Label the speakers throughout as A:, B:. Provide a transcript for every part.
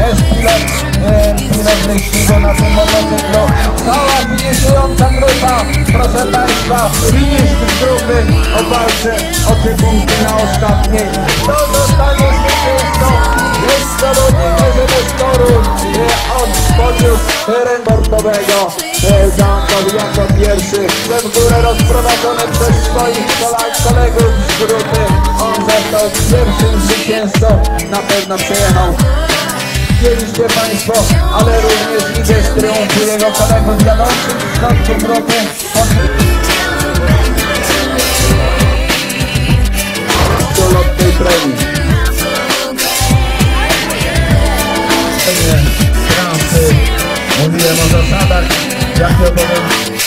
A: Zobowiązują, ta kolejna zobowiązuje. Jest chwilę, e, chwilę wyścigu na tym motocyklu. Cała finiszująca grupa, proszę Państwa, finisz grupy o walce o trzy punkty na ostatniej. Kto zostanie zwycięzcą? Jest zawodnik z toru e, od podium rębordowego. E, Zaankowi jako pierwszy, w górę rozprowadzony przez swoich kolegów z grupy. On został pierwszym zwycięzcą, na pewno przejechał Widzieliście Państwo, ale również widzę z triumfu jego kolegów z. Do lotnej premii. Transy. Mówiłem o zasadach, jakie obowiązują.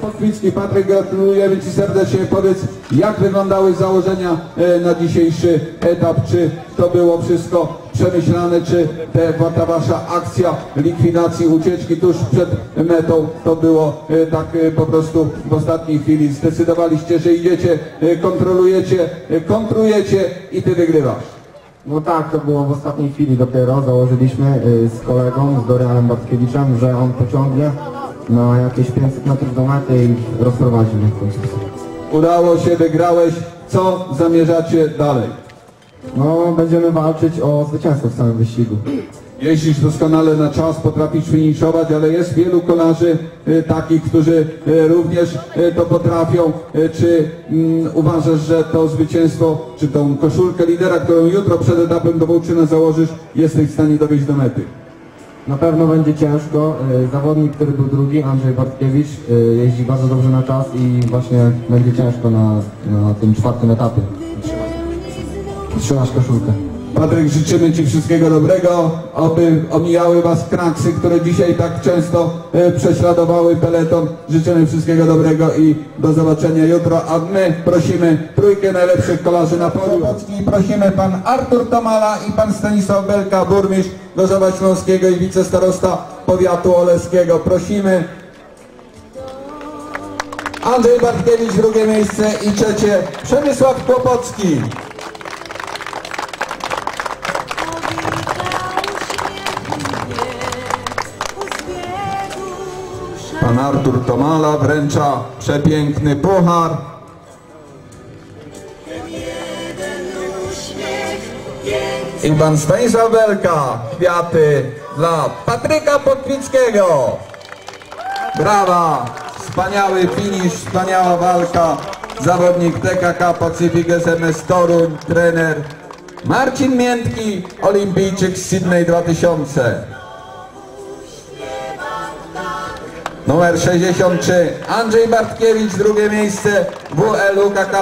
A: Podkwicki, Patryk, gratulujemy Ci serdecznie. Powiedz, jak wyglądały założenia e, na dzisiejszy etap? Czy to było wszystko przemyślane, czy ta Wasza akcja likwidacji ucieczki tuż przed metą to było e, tak e, po prostu w ostatniej chwili? Zdecydowaliście, że idziecie, kontrolujecie, kontrujecie i Ty wygrywasz.
B: No tak, to było w ostatniej chwili dopiero. Założyliśmy z kolegą, z Dorianem Bartkiewiczem, że on pociągnie na jakieś 500 metrów do mety i rozprowadzi mnie w końcu.
A: Udało się, wygrałeś. Co zamierzacie dalej?
B: No, będziemy walczyć o zwycięstwo w samym wyścigu.
A: Jeździsz doskonale na czas, potrafisz finiszować, ale jest wielu kolarzy e, takich, którzy e, również e, to potrafią. Czy mm, uważasz, że to zwycięstwo, czy tą koszulkę lidera, którą jutro przed etapem do Wołczyna założysz, jesteś w stanie dowieść do mety?
B: Na pewno będzie ciężko. Y, Zawodnik, który był drugi, Andrzej Bartkiewicz, y, jeździ bardzo dobrze na czas i właśnie będzie ciężko na, na tym czwartym etapie. Trzymać koszulkę.
A: Patryk, życzymy Ci wszystkiego dobrego, aby omijały Was kraksy, które dzisiaj tak często e, prześladowały peleton. Życzymy wszystkiego dobrego i do zobaczenia jutro, a my prosimy trójkę najlepszych kolarzy na. I prosimy Pan Artur Tomala i Pan Stanisław Belka, burmistrz Gorzowa Śląskiego i wicestarosta powiatu oleskiego. Prosimy Andrzej Bartkiewicz, drugie miejsce i trzecie Przemysław Kłopocki. Pan Artur Tomala wręcza przepiękny puchar. I pan Stanisław Belka, kwiaty dla Patryka Podpickiego. Brawa, wspaniały finisz, wspaniała walka. Zawodnik TKK Pacific SMS Toruń, trener Marcin Miętki, olimpijczyk z Sydney 2000. Numer 63 Andrzej Bartkiewicz, drugie miejsce. WL UKK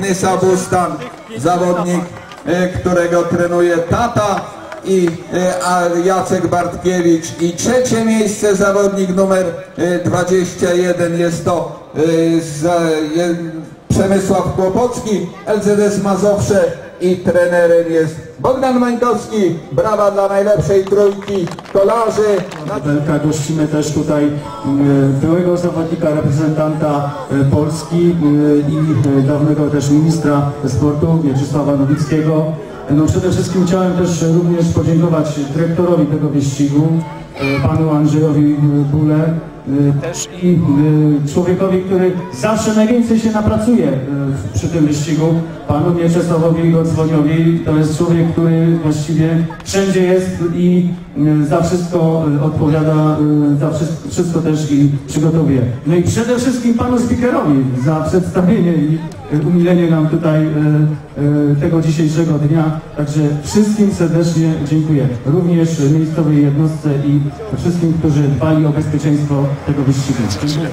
A: Nysa Bustan, zawodnik, e, którego trenuje tata i a Jacek Bartkiewicz. I trzecie miejsce zawodnik numer e, 21 jest to Przemysław Kłopocki, LZS Mazowsze i trenerem jest Bogdan Mańkowski. Brawa dla najlepszej trójki kolarzy.
C: Belka gościmy też tutaj m, byłego zawodnika, reprezentanta e, Polski m, i e, dawnego też ministra sportu Mieczysława Nowickiego. No przede wszystkim chciałem też również podziękować dyrektorowi tego wyścigu, e, panu Andrzejowi e, Bule, e, też i e, człowiekowi, który zawsze najwięcej się napracuje e, przy tym wyścigu, panu Mieczysławowi Gocwoniowi. To jest człowiek, który właściwie wszędzie jest i za wszystko odpowiada, za wszystko, też i przygotowuje. No i przede wszystkim panu speakerowi za przedstawienie i umilenie nam tutaj tego dzisiejszego dnia. Także wszystkim serdecznie dziękuję. Również miejscowej jednostce i wszystkim, którzy dbali o bezpieczeństwo tego wyścigu. Dziękuję.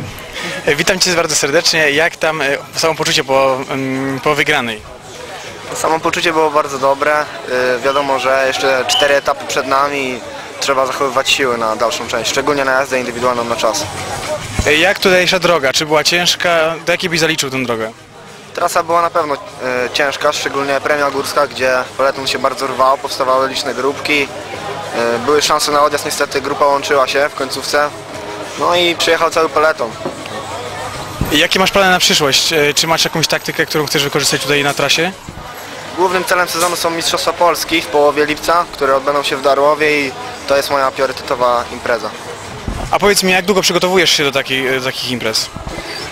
D: E, Witam Cię bardzo serdecznie. Jak tam e, samopoczucie po, mm, po wygranej?
E: Samopoczucie było bardzo dobre. Yy, wiadomo, że jeszcze cztery etapy przed nami i trzeba zachowywać siły na dalszą część, szczególnie na jazdę indywidualną na czas.
D: E, Jak tutejsza droga? Czy była ciężka? Do jakiej byś zaliczył tę drogę?
E: Trasa była na pewno ciężka, szczególnie premia górska, gdzie peleton się bardzo rwał, powstawały liczne grupki. Były szanse na odjazd, niestety grupa łączyła się w końcówce. No i przyjechał cały peleton.
D: I Jakie masz plany na przyszłość? E, Czy masz jakąś taktykę, którą chcesz wykorzystać tutaj na trasie?
E: Głównym celem sezonu są Mistrzostwa Polski w połowie lipca, które odbędą się w Darłowie i to jest moja priorytetowa impreza.
D: A powiedz mi, jak długo przygotowujesz się do takiej, e, takich imprez?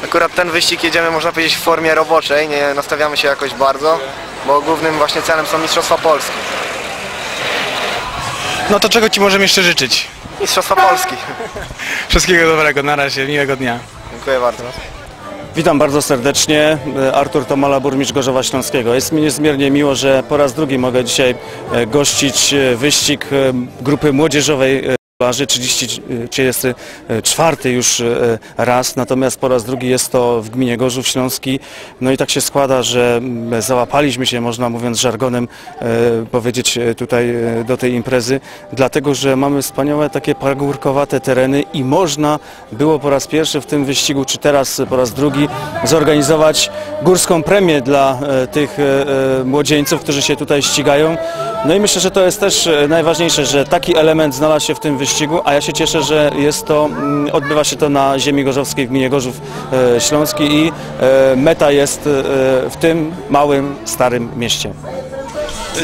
E: Akurat ten wyścig jedziemy, można powiedzieć, w formie roboczej, nie nastawiamy się jakoś bardzo, bo głównym właśnie celem są Mistrzostwa Polski.
D: No to czego Ci możemy jeszcze życzyć?
E: Mistrzostwa Polski.
D: Wszystkiego dobrego, na razie, miłego dnia.
E: Dziękuję bardzo.
F: Witam bardzo serdecznie. Artur Tomala, burmistrz Gorzowa Śląskiego. Jest mi niezmiernie miło, że po raz drugi mogę dzisiaj e, gościć e, wyścig e, grupy młodzieżowej kolarzy, 30, e, 34 już e, raz, natomiast po raz drugi jest to w gminie Gorzów Śląski. No i tak się składa, że załapaliśmy się, można mówiąc żargonem e, powiedzieć e, tutaj do tej imprezy, dlatego że mamy wspaniałe takie pagórkowate tereny i można było po raz pierwszy w tym wyścigu, czy teraz po raz drugi zorganizować górską premię dla tych młodzieńców, którzy się tutaj ścigają. No i myślę, że to jest też e, najważniejsze, że taki element znalazł się w tym wyścigu, a ja się cieszę, że jest to, mm, odbywa się to na ziemi gorzowskiej w gminie Gorzów e, Śląski i e, meta jest w tym małym, starym mieście.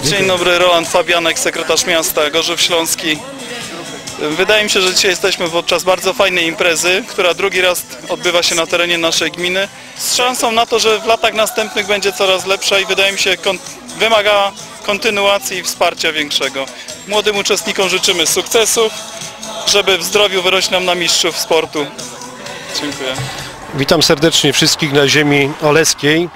G: Dzień dobry, Roland Fabianek, sekretarz miasta Gorzów Śląski. Wydaje mi się, że dzisiaj jesteśmy podczas bardzo fajnej imprezy, która drugi raz odbywa się na terenie naszej gminy, z szansą na to, że w latach następnych będzie coraz lepsza i wydaje mi się wymaga kontynuacji i wsparcia większego. Młodym uczestnikom życzymy sukcesów, żeby w zdrowiu wyrość nam na mistrzów sportu. Dziękuję.
H: Witam serdecznie wszystkich na ziemi oleskiej.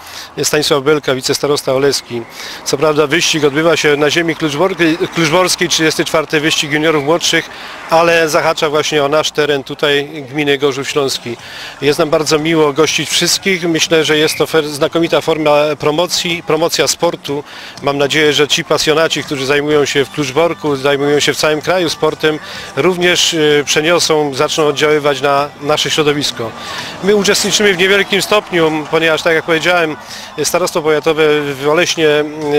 H: Stanisław Belka, wicestarosta Oleski. Co prawda wyścig odbywa się na ziemi kluczborskiej, kluczborskiej 34. wyścig juniorów młodszych, ale zahacza właśnie o nasz teren tutaj gminy Gorzów Śląski. Jest nam bardzo miło gościć wszystkich. Myślę, że jest to znakomita forma promocji, promocja sportu. Mam nadzieję, że ci pasjonaci, którzy zajmują się w Kluczborku, zajmują się w całym kraju sportem, również e, przeniosą, zaczną oddziaływać na nasze środowisko. My uczestniczymy w niewielkim stopniu, ponieważ tak jak powiedziałem, Starostwo Powiatowe w Oleśnie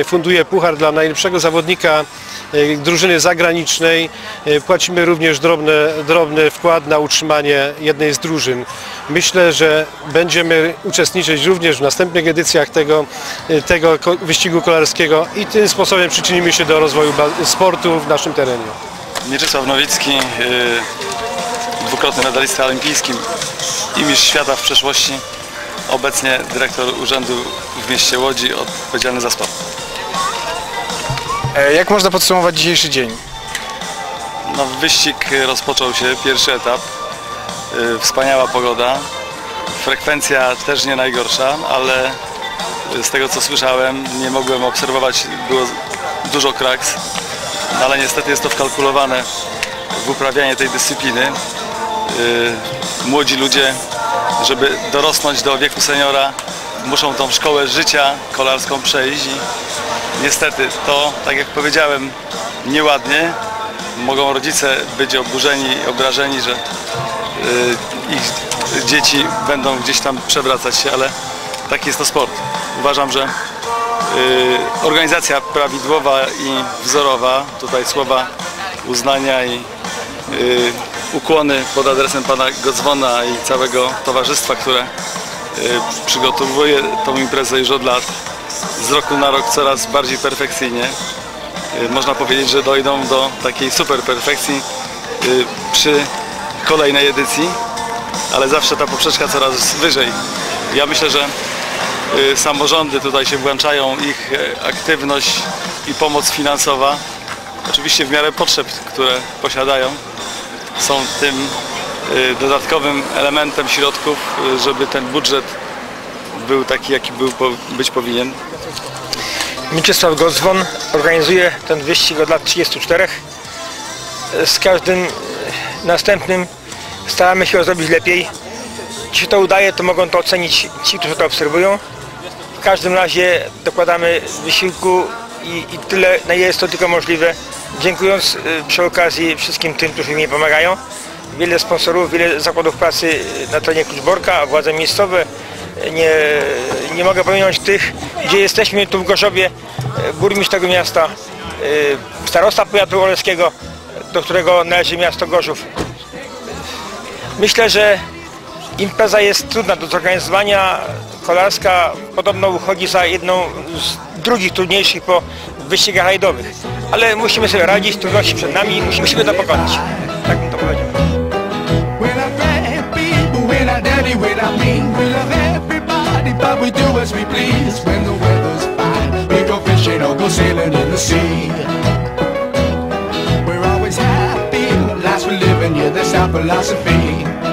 H: funduje puchar dla najlepszego zawodnika e, drużyny zagranicznej. E, Płacimy również drobny, drobny wkład na utrzymanie jednej z drużyn. Myślę, że będziemy uczestniczyć również w następnych edycjach tego, e, tego wyścigu kolarskiego i tym sposobem przyczynimy się do rozwoju sportu w naszym terenie.
G: Mieczysław Nowicki, yy, dwukrotny medalista olimpijski i mistrz świata w przeszłości. Obecnie dyrektor urzędu w mieście Łodzi odpowiedzialny za sport.
D: E, Jak można podsumować dzisiejszy dzień?
G: No, wyścig rozpoczął się, pierwszy etap. Yy, Wspaniała pogoda. Frekwencja też nie najgorsza, ale z tego co słyszałem nie mogłem obserwować, było dużo kraks, no, ale niestety jest to wkalkulowane w uprawianie tej dyscypliny. Yy, Młodzi ludzie, żeby dorosnąć do wieku seniora, muszą tą szkołę życia kolarską przejść i niestety to, tak jak powiedziałem, nieładnie. Mogą rodzice być oburzeni, obrażeni, że y, ich dzieci będą gdzieś tam przewracać się, ale taki jest to sport. Uważam, że y, organizacja prawidłowa i wzorowa, tutaj słowa uznania i y, ukłony pod adresem pana Godzwona i całego towarzystwa, które y, przygotowuje tą imprezę już od lat. Z roku na rok coraz bardziej perfekcyjnie. Y, Można powiedzieć, że dojdą do takiej super perfekcji y, przy kolejnej edycji, ale zawsze ta poprzeczka coraz wyżej. Ja myślę, że samorządy tutaj się włączają, ich e, aktywność i pomoc finansowa, oczywiście w miarę potrzeb, które posiadają, są tym y, dodatkowym elementem środków, y, żeby ten budżet był taki, jaki był, być powinien.
I: Mieczysław Gozwon organizuje ten wyścig od lat 34. Z każdym e, następnym staramy się zrobić lepiej. Jeśli to udaje, to mogą to ocenić ci, którzy to obserwują. W każdym razie dokładamy wysiłku i, i tyle, na ile jest to tylko możliwe. Dziękując e, przy okazji wszystkim tym, którzy mi pomagają. Wiele sponsorów, wiele zakładów pracy e, na terenie Kluczborka, władze miejscowe. Nie, nie mogę pominąć tych, gdzie jesteśmy tu w Gorzowie, burmistrz tego miasta, starosta powiatu oleskiego, do którego należy miasto Gorzów. Myślę, że impreza jest trudna do zorganizowania. Kolarska podobno uchodzi za jedną z drugich trudniejszych po wyścigach rajdowych. Ale musimy sobie radzić, trudności przed nami, musimy to pokonać. Tak bym to powiedział.
J: We're always happy, we're living, yeah, that's our philosophy.